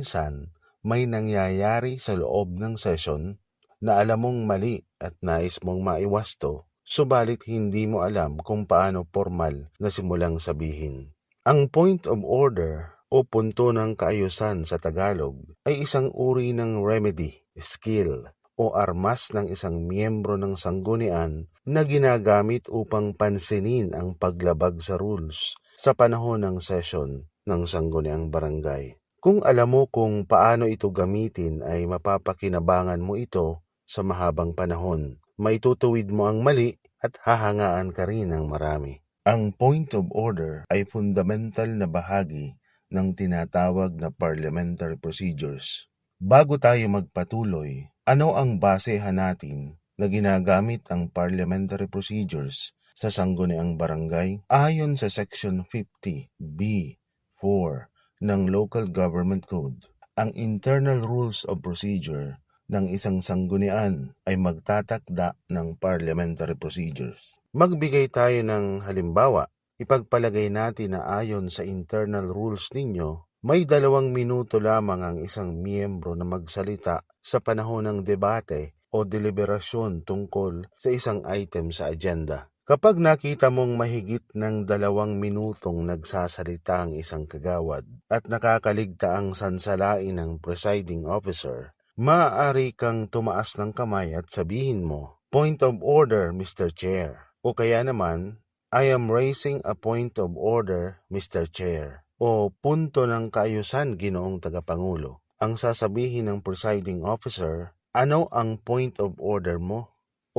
minsan may nangyayari sa loob ng session na alam mong mali at nais mong maiwasto, subalit hindi mo alam kung paano formal na simulang sabihin. Ang point of order o punto ng kaayusan sa Tagalog ay isang uri ng remedy, skill, o armas ng isang miyembro ng sanggunian na ginagamit upang pansinin ang paglabag sa rules sa panahon ng session ng sangguniang barangay. Kung alam mo kung paano ito gamitin ay mapapakinabangan mo ito sa mahabang panahon. Maitutuwid mo ang mali at hahangaan ka rin ng marami. Ang point of order ay fundamental na bahagi ng tinatawag na parliamentary procedures. Bago tayo magpatuloy, ano ang basehan natin na ginagamit ang parliamentary procedures sa sangguniang barangay ayon sa Section 50B4 ng Local Government Code? Ang internal rules of procedure ng isang sanggunian ay magtatakda ng parliamentary procedures. Magbigay tayo ng halimbawa. Ipagpalagay natin na ayon sa internal rules ninyo, may dalawang minuto lamang ang isang miyembro na magsalita sa panahon ng debate o deliberasyon tungkol sa isang item sa agenda. Kapag nakita mong mahigit ng dalawang minutong nagsasalita ang isang kagawad at nakakaligta ang sansalain ng presiding officer, maaari kang tumaas ng kamay at sabihin mo, Point of order, Mr. Chair. O kaya naman, I am raising a point of order, Mr. Chair. O punto ng kaayusan, ginoong tagapangulo. Ang sasabihin ng presiding officer, ano ang point of order mo?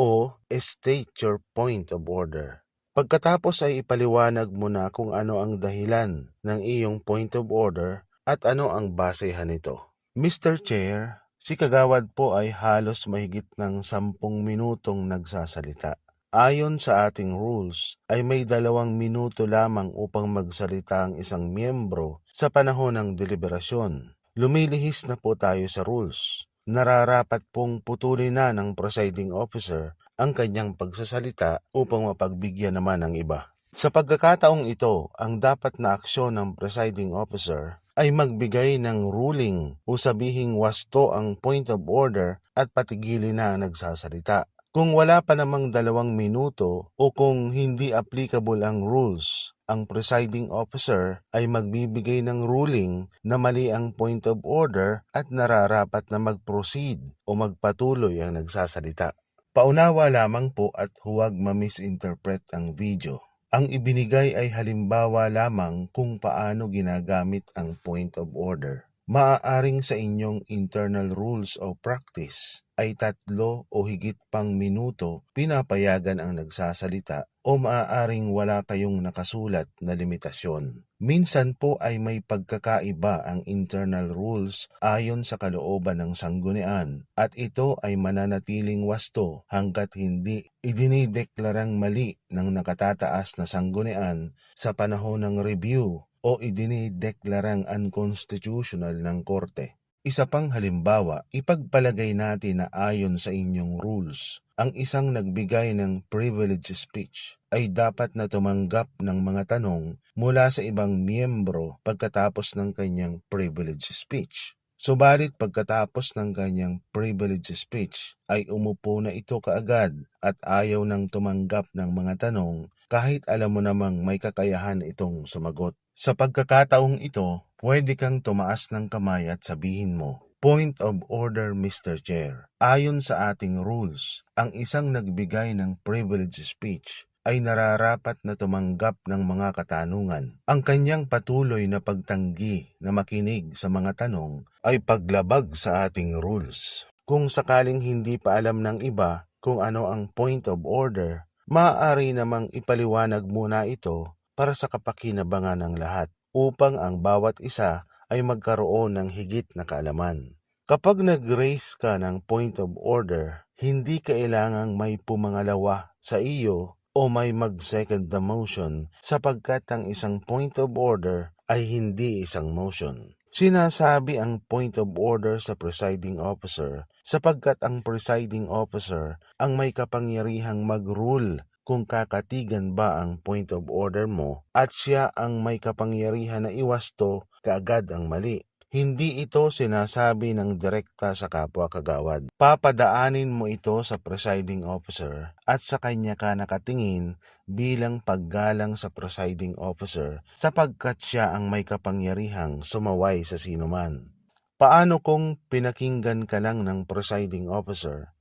O state your point of order. Pagkatapos ay ipaliwanag mo na kung ano ang dahilan ng iyong point of order at ano ang basehan nito. Mr. Chair, si Kagawad po ay halos mahigit ng sampung minutong nagsasalita. Ayon sa ating rules, ay may dalawang minuto lamang upang magsalita ang isang miyembro sa panahon ng deliberasyon. Lumilihis na po tayo sa rules. Nararapat pong putulin na ng presiding officer ang kanyang pagsasalita upang mapagbigyan naman ng iba. Sa pagkakataong ito, ang dapat na aksyon ng presiding officer ay magbigay ng ruling o sabihing wasto ang point of order at patigilin na ang nagsasalita. Kung wala pa namang dalawang minuto o kung hindi applicable ang rules, ang presiding officer ay magbibigay ng ruling na mali ang point of order at nararapat na mag-proceed o magpatuloy ang nagsasalita. Paunawa lamang po at huwag ma-misinterpret ang video. Ang ibinigay ay halimbawa lamang kung paano ginagamit ang point of order. Maaaring sa inyong internal rules o practice ay tatlo o higit pang minuto pinapayagan ang nagsasalita o maaaring wala kayong nakasulat na limitasyon. Minsan po ay may pagkakaiba ang internal rules ayon sa kalooban ng sanggunian at ito ay mananatiling wasto hanggat hindi idinideklarang mali ng nakatataas na sanggunian sa panahon ng review o idinideklarang unconstitutional ng korte. Isa pang halimbawa, ipagpalagay natin na ayon sa inyong rules, ang isang nagbigay ng privilege speech ay dapat na tumanggap ng mga tanong mula sa ibang miyembro pagkatapos ng kanyang privilege speech. Subalit pagkatapos ng kanyang privilege speech ay umupo na ito kaagad at ayaw nang tumanggap ng mga tanong kahit alam mo namang may kakayahan itong sumagot. Sa pagkakataong ito, pwede kang tumaas ng kamay at sabihin mo, Point of order, Mr. Chair. Ayon sa ating rules, ang isang nagbigay ng privilege speech ay nararapat na tumanggap ng mga katanungan. Ang kanyang patuloy na pagtanggi na makinig sa mga tanong ay paglabag sa ating rules. Kung sakaling hindi pa alam ng iba kung ano ang point of order, maaari namang ipaliwanag muna ito para sa kapakinabangan ng lahat upang ang bawat isa ay magkaroon ng higit na kaalaman. Kapag nag-raise ka ng point of order, hindi kailangang may pumangalawa sa iyo o may mag-second the motion sapagkat ang isang point of order ay hindi isang motion. Sinasabi ang point of order sa presiding officer sapagkat ang presiding officer ang may kapangyarihang mag-rule kung kakatigan ba ang point of order mo at siya ang may kapangyarihan na iwasto kaagad ang mali. Hindi ito sinasabi ng direkta sa kapwa kagawad. Papadaanin mo ito sa presiding officer at sa kanya ka nakatingin bilang paggalang sa presiding officer sapagkat siya ang may kapangyarihang sumaway sa sinuman. Paano kung pinakinggan ka lang ng presiding officer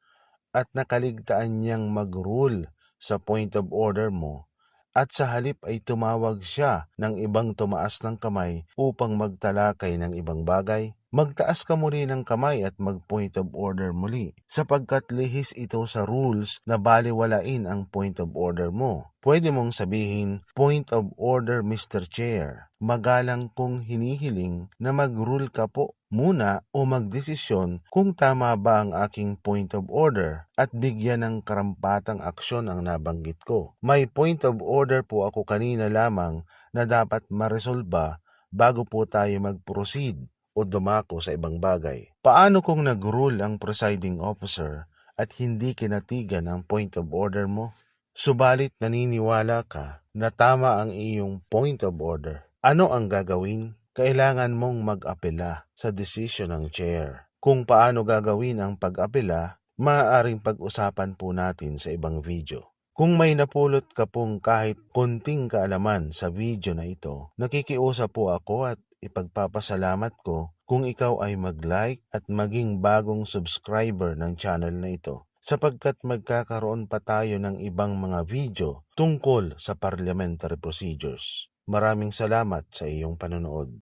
at nakaligtaan niyang mag-rule sa point of order mo at sa halip ay tumawag siya ng ibang tumaas ng kamay upang magtalakay ng ibang bagay? Magtaas ka muli ng kamay at mag-point of order muli sapagkat lihis ito sa rules na baliwalain ang point of order mo. Pwede mong sabihin, point of order Mr. Chair. Magalang kong hinihiling na mag-rule ka po muna o magdesisyon kung tama ba ang aking point of order at bigyan ng karampatang aksyon ang nabanggit ko. May point of order po ako kanina lamang na dapat maresolba bago po tayo mag-proceed o dumako sa ibang bagay. Paano kung nag-rule ang presiding officer at hindi kinatigan ang point of order mo? Subalit naniniwala ka na tama ang iyong point of order. Ano ang gagawin? Kailangan mong mag-apela sa desisyon ng chair. Kung paano gagawin ang pag-apela, maaaring pag-usapan po natin sa ibang video. Kung may napulot ka pong kahit konting kaalaman sa video na ito, nakikiusap po ako at ipagpapasalamat ko kung ikaw ay mag-like at maging bagong subscriber ng channel na ito sapagkat magkakaroon pa tayo ng ibang mga video tungkol sa parliamentary procedures. Maraming salamat sa iyong panonood.